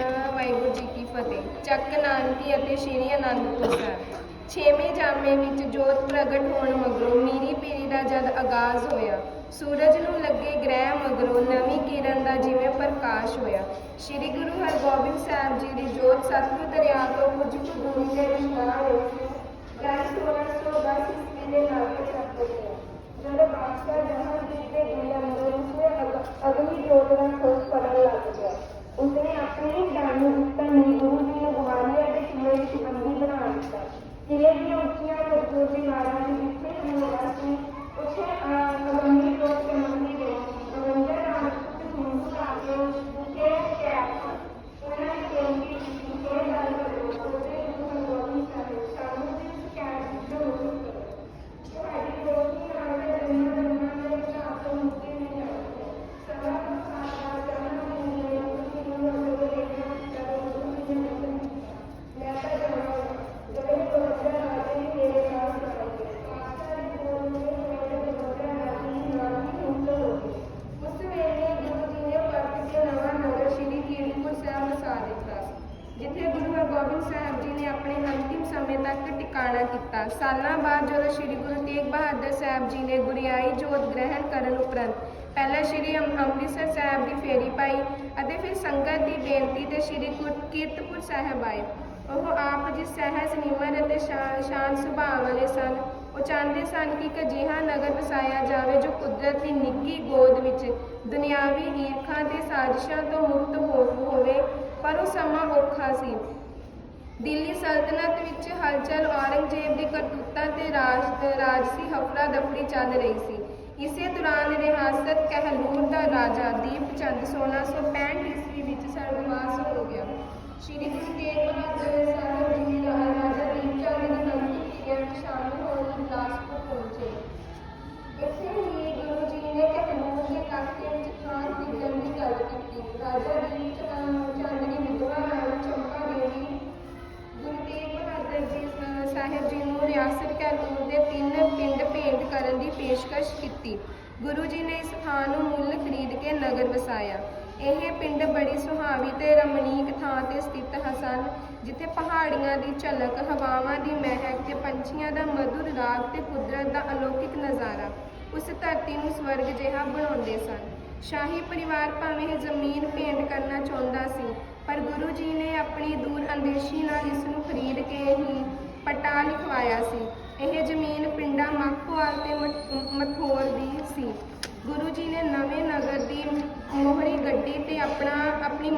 ਵਾਹਿਗੁਰੂ ਜੀ ਕੀ ਫਤਿਹ। ਚੱਕ ਨਾਨਕੀ ਅਤੇ ਸ਼੍ਰੀ ਅਨੰਦਪੁਰ ਸਾਹਿਬ। ਛੇਵੇਂ ਜਾਮੇ ਵਿੱਚ ਜੋਤ ਪ੍ਰਗਟ ਹੋਣ ਮਗਰੋਂ ਮੀਰੀ ਪੀਰੀ ਦਾ ਜਦ ਆਗਾਜ਼ ਹੋਇਆ, ਸੂਰਜ ਨੂੰ ਲੱਗੇ ਗ੍ਰਹਿ ਮਗਰੋਂ ਨਵੀਂ ਕਿਰਨ ਦਾ ਜਿਵੇਂ ਪ੍ਰਕਾਸ਼ ਹੋਇਆ। ਸ੍ਰੀ ਗੁਰੂ ਹਰਗੋਬਿੰਦ ਸਾਹਿਬ ਜੀ ਦੀ ਜੋਤ ਸਤਲੁਜ ਦਰਿਆ ਤੋਂ ਕੁਝ ਕੁ ਦੂਰੀ ਤੇ ਵਿਸ਼ਰਾਮ ਹੋਈ ਸੀ। ਗ੍ਰੰਥ 1610 ਈਸਵੀ ਦੇ ਨਾਲੇ ਛਪਦੇ ਹੈ ਜਦੋਂ ਬਾਦਸ਼ਾਹ ਜਹਾਂਗੀਰ ਦੇ ਦਿਲ ਅੰਦਰ ਉਸਨੇ ਅਗਨੀ ਜੋਤ ਦਾ ਖੋਜ ਕਰਨ ਲੱਗ ਗਿਆ ਉਸਨੇ ਆਪਣੇ ਗਿਆਨ ਨੂੰ ਉੱਤਰ ਨਹੀਂ ਗੁਰੂ ਜੀ ਨੂੰ ਗਵਾਲੀਅਰ ਦੇ ਕਿਲੇ ਵਿੱਚ ਬੰਦੀ ਬਣਾ ਦਿੱਤਾ। ਕਿਲੇ ਦੀਆਂ ਉੱਚੀਆਂ ਮਜ਼ਬੂਤ ਦੀਵਾਰਾਂ ਦੇ ਪਿੱਛੇ ਹੋਇਆ ਸੀ ਉੱਥੇ ਅਗਨੀ ਜੋਤ ਦੇ ਮੰਦੀ ਦੇ ਅਵੰਜਰ ਨਾਮ ਹਿੰਦੂ ਰਾਜੇ ਕੇ ਕੈਪ ਉਹਨਾਂ ਨੇ ਬੇਨਤੀ ਕੀਤੀ ਕਿ ਗੱਲ ਕਰੋ ਉਹਦੇ ਗੁਰੂ ਗੋਬਿੰਦ ਸਾਹਿਬ ਸਾਨੂੰ ਇਸ ਕੈਪ ਵਿੱਚੋਂ ਮੁਕਤ ਕਰੋ ਤੁਹਾਡੀ ਰੋਟੀ ਨਾਲ ਤੇ ਦੁਨੀਆ ਦੁਨੀਆ ਦੇ ਹਿਸਾਬ ਤੋਂ ਮੁਕਤੀ ਨਹੀਂ ਆਉਂਦੀ ਸਦਾ ਸਾਡਾ ਜਨਮ ਨਹੀਂ ਹੈ ਤੁਸੀਂ ਨੂੰ ਲੋਕ ਦੇਖਣਾ ਕਰੋ ਤੁਸੀਂ ਨਹੀਂ ਮੈਂ ਤਾਂ ਜਾਣਾ ਜਿਹੜੇ ਕੋਲ ਰਾਜੇ ਮੇਰੇ ਨਾਲ ਕਰਾਂਗੇ ਆਸਾ ਦੀ ਬੋਲ ਨੇ ਮੇਰੇ ਕੋਲ ਰਾਜੇ ਨਾਲ ਹੀ ਮੁਕਤ ਹੋ ਗਏ ਉਸ ਵੇਲੇ ਗੁਰੂ ਜੀ ਨੇ ਪਰਤ ਕੇ ਨਵਾਂ ਨਗਰ ਸ਼੍ਰੀ ਕੀਰਤਪੁਰ ਸਾਹਿਬ ਵਸਾ ਦਿੱਤਾ ਜਿੱਥੇ ਗੁਰੂ ਹਰਗੋਬਿੰਦ ਸਾਹਿਬ ਜੀ ਨੇ ਆਪਣੇ ਅੰਤਿਮ ਸਮੇਂ ਤੱਕ ਟਿਕਾਣਾ ਕੀਤਾ। ਸਾਲਾਂ ਬਾਅਦ ਜਦੋਂ ਸ੍ਰੀ ਗੁਰੂ ਤੇਗ ਬਹਾਦਰ ਸਾਹਿਬ ਜੀ ਨੇ ਗੁਰਿਆਈ ਜੋਤ ਗ੍ਰਹਿਣ ਕਰਨ ਉਪਰੰਤ ਪਹਿਲਾਂ ਸ੍ਰੀ ਅੰਮ੍ਰਿਤਸਰ ਸਾਹਿਬ ਦੀ ਫੇਰੀ ਪਾਈ ਅਤੇ ਫਿਰ ਸੰਗਤ ਦੀ ਬੇਨਤੀ ਤੇ ਸ੍ਰੀ ਕੀਰਤਪੁਰ ਸਾਹਿਬ ਆਏ। ਉਹ ਆਪ ਜੀ ਸਹਿਜ, ਨਿਮਰ ਅਤੇ ਸ਼ਾ- ਸ਼ਾਂਤ ਸੁਭਾਅ ਵਾਲੇ ਸਨ। ਉਹ ਚਾਹੁੰਦੇ ਸਨ ਕਿ ਇੱਕ ਅਜਿਹਾ ਨਗਰ ਵਸਾਇਆ ਜਾਵੇ ਜੋ ਕੁਦਰਤ ਦੀ ਨਿੱਘੀ ਗੋਦ ਵਿੱਚ ਦੁਨਿਆਵੀ ਈਰਖਾਂ ਤੇ ਸਾਜ਼ਿਸ਼ਾਂ ਤੋਂ ਮੁਕਤ ਹੋਵੇ। ਪਰ ਉਹ ਸਮਾਂ ਔਖਾ ਦਿੱਲੀ ਸਲਤਨਤ ਵਿੱਚ ਹਲਚਲ ਔਰੰਗਜ਼ੇਬ ਦੀ ਕਰਤੂਤਾਂ ਤੇ ਰਾਜ ਰਾਜਸੀ ਹਫੜਾ ਦਫੜੀ ਚੱਲ ਰਹੀ ਸੀ। ਇਸੇ ਦੌਰਾਨ ਰਿਆਸਤ ਕਹਿਲੂਰ ਦਾ ਰਾਜਾ ਦੀਪ ਚੰਦ 1665 ਈਸਵੀ ਵਿੱਚ ਸਰਵਨਾਸ਼ ਹੋ ਗਿਆ। ਸ਼੍ਰੀ ਗੁਰੂ ਤੇਗ ਬਹਾਦਰ ਸਾਹਿਬ ਜੀ ਦਾ ਰਾਜਾ ਦੀਪ ਚੰਦ ਦੀ ਨੰਦੀ ਕਿਰਿਆ ਵਿੱਚ ਸ਼ਾਮਲ ਹੋਣ ਲਈ ਬਿਲਾਸਪੁਰ ਪਹੁੰਚੇ। ਇੱਥੇ ਹੀ ਗੁਰੂ ਜੀ ਨੇ ਕਹਿਲੂਰ ਦੇ ਕਾਕੇ ਵਿੱਚ ਖਾਂ ਖਰੀਦਣ ਦੀ ਗੱਲ ਕੀਤੀ। ਰਾਜਾ ਨੂੰ ਰਿਆਸਤ ਕੈਮੂਰ ਦੇ ਤਿੰਨ ਪਿੰਡ ਭੇਂਟ ਕਰਨ ਦੀ ਪੇਸ਼ਕਸ਼ ਕੀਤੀ। ਗੁਰੂ ਜੀ ਨੇ ਇਸ ਥਾਂ ਨੂੰ ਮੁੱਲ ਖਰੀਦ ਕੇ ਨਗਰ ਵਸਾਇਆ। ਇਹ ਪਿੰਡ ਬੜੀ ਸੁਹਾਵੀ ਤੇ ਰਮਣੀਕ ਥਾਂ ਤੇ ਸਥਿਤ ਹਨ ਜਿੱਥੇ ਪਹਾੜੀਆਂ ਦੀ ਝਲਕ, ਹਵਾਵਾਂ ਦੀ ਮਹਿਕ ਤੇ ਪੰਛੀਆਂ ਦਾ ਮధుਰ ਰਾਗ ਤੇ ਕੁਦਰਤ ਦਾ ਅਲੌਕਿਕ ਨਜ਼ਾਰਾ ਉਸ ਧਰਤੀ ਨੂੰ ਸਵਰਗ ਜਿਹਾ ਬਣਾਉਂਦੇ ਸਨ। ਸ਼ਾਹੀ ਪਰਿਵਾਰ ਭਾਵੇਂ ਇਹ ਜ਼ਮੀਨ ਭੇਂਟ ਕਰਨਾ ਚਾਹੁੰਦਾ ਸੀ, ਪਰ ਗੁਰੂ ਜੀ ਨੇ ਆਪਣੀ ਦੂਰ ਅੰਦੇਸ਼ੀ ਨਾਲ ਇਸ ਨੂੰ ਖਰੀਦ ਲਿਖਵਾਇਆ ਸੀ। ਇਹ ਜ਼ਮੀਨ ਪਿੰਡਾਂ ਮਖਵਾਲ ਤੇ ਮਠ- ਦੀ ਸੀ। ਗੁਰੂ ਜੀ ਨੇ ਨਵੇਂ ਨਗਰ ਦੀ ਮੋਹਰੀ ਗੱਡੀ ਤੇ ਆਪਣਾ, ਆਪਣੀ